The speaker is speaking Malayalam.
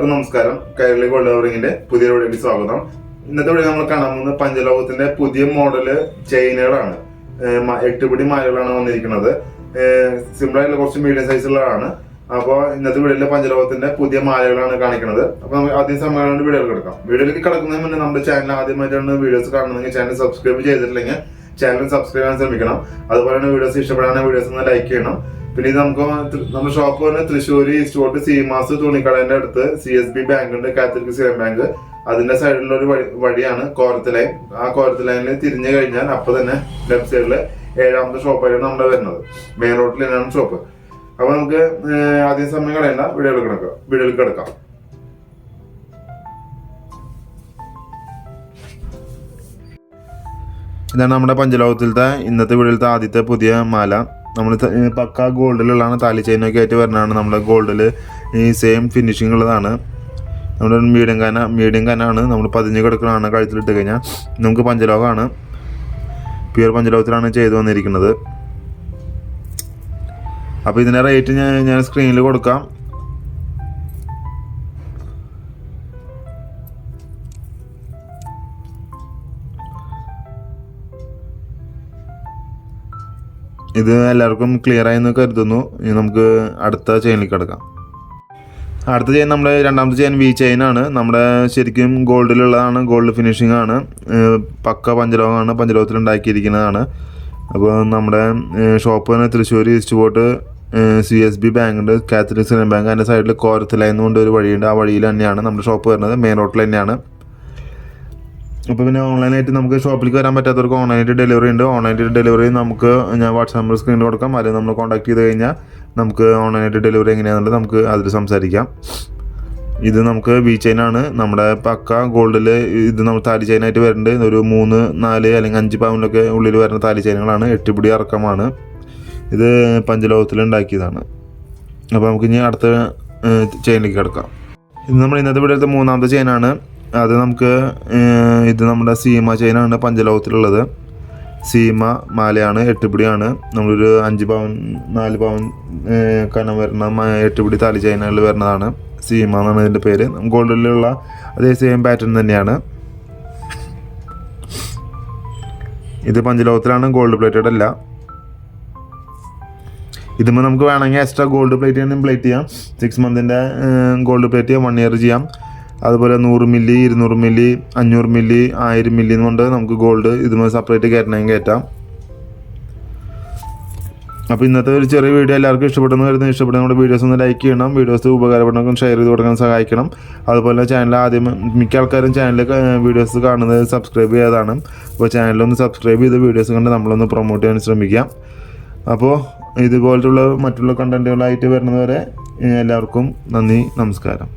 നമസ്കാരം. കൈരളി ഗോൾഡ് കവറിങ്ങിന്റെ പുതിയ വീഡിയോയ്ക്ക് സ്വാഗതം. ഇന്നത്തെ വീഡിയോ നമ്മൾ കാണാൻ പോകുന്നത് പഞ്ചലോകത്തിന്റെ പുതിയ മോഡൽ ചെയിനുകളാണ്. എട്ടുപിടി മാലകളാണ് വന്നിരിക്കുന്നത്. സിമ്പിൾ ആയിട്ടുള്ള കുറച്ച് മീഡിയം സൈസുള്ളതാണ് അപ്പോൾ ഇന്നത്തെ വീഡിയോയിൽ പഞ്ചലോകത്തിന്റെ പുതിയ മാലകളാണ് കാണിക്കുന്നത്. അപ്പോൾ നമുക്ക് ആദ്യം സമയമാണ് വീഡിയോയിൽ കിടക്കാം വീഡിയോയിലേക്ക് കിടക്കുന്നതിന് മുന്നേ നമ്മുടെ ചാനൽ ആദ്യമായിട്ടാണ് വീഡിയോസ് കാണുന്നതെങ്കിൽ ചാനൽ സബ്സ്ക്രൈബ് ചെയ്തിട്ടില്ലെങ്കിൽ ചാനൽ സബ്സ്ക്രൈബ് ചെയ്യാൻ ശ്രമിക്കണം. അതുപോലെ തന്നെ വീഡിയോസ് ഇഷ്ടപ്പെടാനുള്ള വീഡിയോസ് ഒന്ന് ലൈക്ക് ചെയ്യണം. പിന്നെ നമുക്ക് നമ്മൾ ഷോപ്പ് പറഞ്ഞ തൃശ്ശൂർ ഈസ്റ്റോട്ട് സീമാസ് തുണിക്കടേന്റെ അടുത്ത് സി എസ് ബി ബാങ്ക് ഉണ്ട് കാത്തലിക് സേവൻ ബാങ്ക് അതിന്റെ സൈഡിലുള്ള ഒരു വഴി- വഴിയാണ് കോരത്തലൈൻ ആ കോരത്തലൈനിൽ തിരിഞ്ഞു കഴിഞ്ഞാൽ അപ്പൊ തന്നെ ലെഫ്റ്റ് സൈഡിൽ ഏഴാമത്തെ ഷോപ്പായിരുന്നു നമ്മുടെ വരുന്നത്. മെയിൻ റോഡിൽ തന്നെയാണ് ഷോപ്പ് അപ്പൊ നമുക്ക് ആദ്യം സമയം കളയണ്ട. വീടുകൾ കിടക്കാം. വീടുകൾ കിടക്കാം. ഇതാണ് നമ്മുടെ പഞ്ചലോകത്തിലത്തെ ഇന്നത്തെ വീടുകളിലത്തെ ആദ്യത്തെ പുതിയ മാല. നമ്മൾ പക്ക ഗോൾഡിലുള്ളതാണ് താലി ചെയിനൊക്കെ ആയിട്ട് വരുന്നതാണ് നമ്മുടെ ഗോൾഡിൽ ഈ സെയിം ഫിനിഷിംഗ് ഉള്ളതാണ്. നമ്മുടെ മീഡിയം കന മീഡിയം കനാണ് നമ്മൾ പതിഞ്ഞ് കിടക്കുന്നതാണ് കഴുത്തിലിട്ട് കഴിഞ്ഞാൽ നമുക്ക് പഞ്ചലോകമാണ്. പ്യൂർ പഞ്ചലോകത്തിലാണ് ചെയ്തു വന്നിരിക്കുന്നത്. അപ്പോൾ ഇതിന്റെ റേറ്റ് ഞാൻ ഞാൻ സ്ക്രീനിൽ കൊടുക്കാം. ഇത് എല്ലാവർക്കും ക്ലിയർ ആയെന്ന് കരുതുന്നു. ഇനി നമുക്ക് അടുത്ത ചെയിനിൽ കിടക്കാം. അടുത്ത ചെയിൻ നമ്മുടെ രണ്ടാമത്തെ ചെയിൻ വി ചെയിൻ ആണ്. നമ്മുടെ ശരിക്കും ഗോൾഡിലുള്ളതാണ് ഗോൾഡ് ഫിനിഷിംഗ് ആണ്. പക്ക പഞ്ചലോകമാണ് പഞ്ചലോകത്തിൽ ഉണ്ടാക്കിയിരിക്കുന്നതാണ്. അപ്പോൾ നമ്മുടെ ഷോപ്പ് തന്നെ Thrissur east fort C S B bank ഉണ്ട്. കാത്തലിക് സിനിമ ബാങ്ക് അതിന്റെ സൈഡിൽ കോരത്ത് ലൈൻ കൊണ്ട് ഒരു വഴിയുണ്ട്. ആ വഴിയിൽ തന്നെയാണ് നമ്മുടെ ഷോപ്പ് വരുന്നത്. മെയിൻ റോട്ടിൽ തന്നെയാണ്. അപ്പോൾ പിന്നെ ഓൺലൈനായിട്ട് നമുക്ക് ഷോപ്പിലേക്ക് വരാൻ പറ്റാത്തവർക്ക് ഓൺലൈനായിട്ട് ഡെലിവറി ഉണ്ട്. ഓൺലൈനായിട്ട് ഡെലിവറി നമുക്ക് ഞാൻ വാട്സാപ്പ് നമ്പർ സ്ക്രീനിൽ കൊടുക്കാം. അതിൽ നമ്മൾ കോൺടാക്ട് ചെയ്ത് കഴിഞ്ഞാൽ നമുക്ക് ഓൺലൈനായിട്ട് ഡെലിവറി എങ്ങനെയാണെന്നുള്ളത് നമുക്ക് അതിൽ സംസാരിക്കാം. ഇത് നമുക്ക് വി ആണ്. നമ്മുടെ പക്ക ഗോൾഡിൽ ഇത് നമ്മൾ താലി ചെയിനായിട്ട് വരുന്നുണ്ട് ഒരു മൂന്ന് നാല് അല്ലെങ്കിൽ അഞ്ച് പവനിലൊക്കെ ഉള്ളിൽ വരുന്ന താലി ചെയിനുകളാണ് എട്ടുപിടി ഇറക്കമാണ് ഇത് പഞ്ചലോകത്തിൽ ഉണ്ടാക്കിയതാണ്. അപ്പോൾ നമുക്ക് ഇനി അടുത്ത ചെയിനിലേക്ക് കിടക്കാം. ഇത് നമ്മൾ ഇന്നത്തെ വീഡിയോത്തെ മൂന്നാമത്തെ ചെയിനാണ് അത് നമുക്ക് ഇത് നമ്മുടെ സീമ ചെയിനാണ് പഞ്ചലോകത്തിലുള്ളത്. സീമ മാലയാണ് എട്ടുപിടിയാണ്. നമ്മളൊരു അഞ്ച് പവൻ നാല് പവൻ കനം വരുന്ന എട്ടുപിടി താലി ചൈനകളിൽ വരുന്നതാണ് സീമ എന്നാണ് ഇതിന്റെ പേര്. ഗോൾഡിലുള്ള അതേ സെയിം പാറ്റേൺ തന്നെയാണ്. ഇത് പഞ്ചലോകത്തിലാണ് ഗോൾഡ് പ്ലേറ്റഡ് അല്ല. ഇതുമ്പോൾ നമുക്ക് വേണമെങ്കിൽ എക്സ്ട്രാ ഗോൾഡ് പ്ലേറ്റ് ചെയ്യാനും പ്ലേറ്റ് ചെയ്യാം. സിക്സ് മന്തിന്റെ ഗോൾഡ് പ്ലേറ്റ് ചെയ്യാം വൺ ഇയർ ചെയ്യാം. അതുപോലെ നൂറ് മില്ലി ഇരുന്നൂറ് മില്ലി അഞ്ഞൂറ് മില്ലി ആയിരം മില്ലി കൊണ്ട് നമുക്ക് ഗോൾഡ് ഇതുമായി സെപ്പറേറ്റ് കയറ്റണമെങ്കിൽ കയറ്റാം അപ്പോൾ ഇന്നത്തെ ഒരു ചെറിയ വീഡിയോ എല്ലാവർക്കും ഇഷ്ടപ്പെടുന്ന കരുതുന്നു. ഇഷ്ടപ്പെടുന്ന നമ്മുടെ വീഡിയോസ് ഒന്ന് ലൈക്ക് ചെയ്യണം. വീഡിയോസ് ഉപകാരപ്പെടണം ഷെയർ ചെയ്ത് കൊടുക്കാൻ സഹായിക്കണം. അതുപോലെ ചാനൽ ആദ്യം മിക്ക ആൾക്കാരും ചാനൽ വീഡിയോസ് കാണുന്നത് സബ്സ്ക്രൈബ് ചെയ്യാതാണ്. അപ്പോൾ ചാനലൊന്ന് സബ്സ്ക്രൈബ് ചെയ്ത് വീഡിയോസ് കണ്ട് നമ്മളൊന്ന് പ്രൊമോട്ട് ചെയ്യാൻ ശ്രമിക്കാം. അപ്പോൾ ഇതുപോലത്തുള്ള മറ്റുള്ള കണ്ടന്റുകളായിട്ട് വരുന്നവരെ എല്ലാവർക്കും നന്ദി നമസ്കാരം.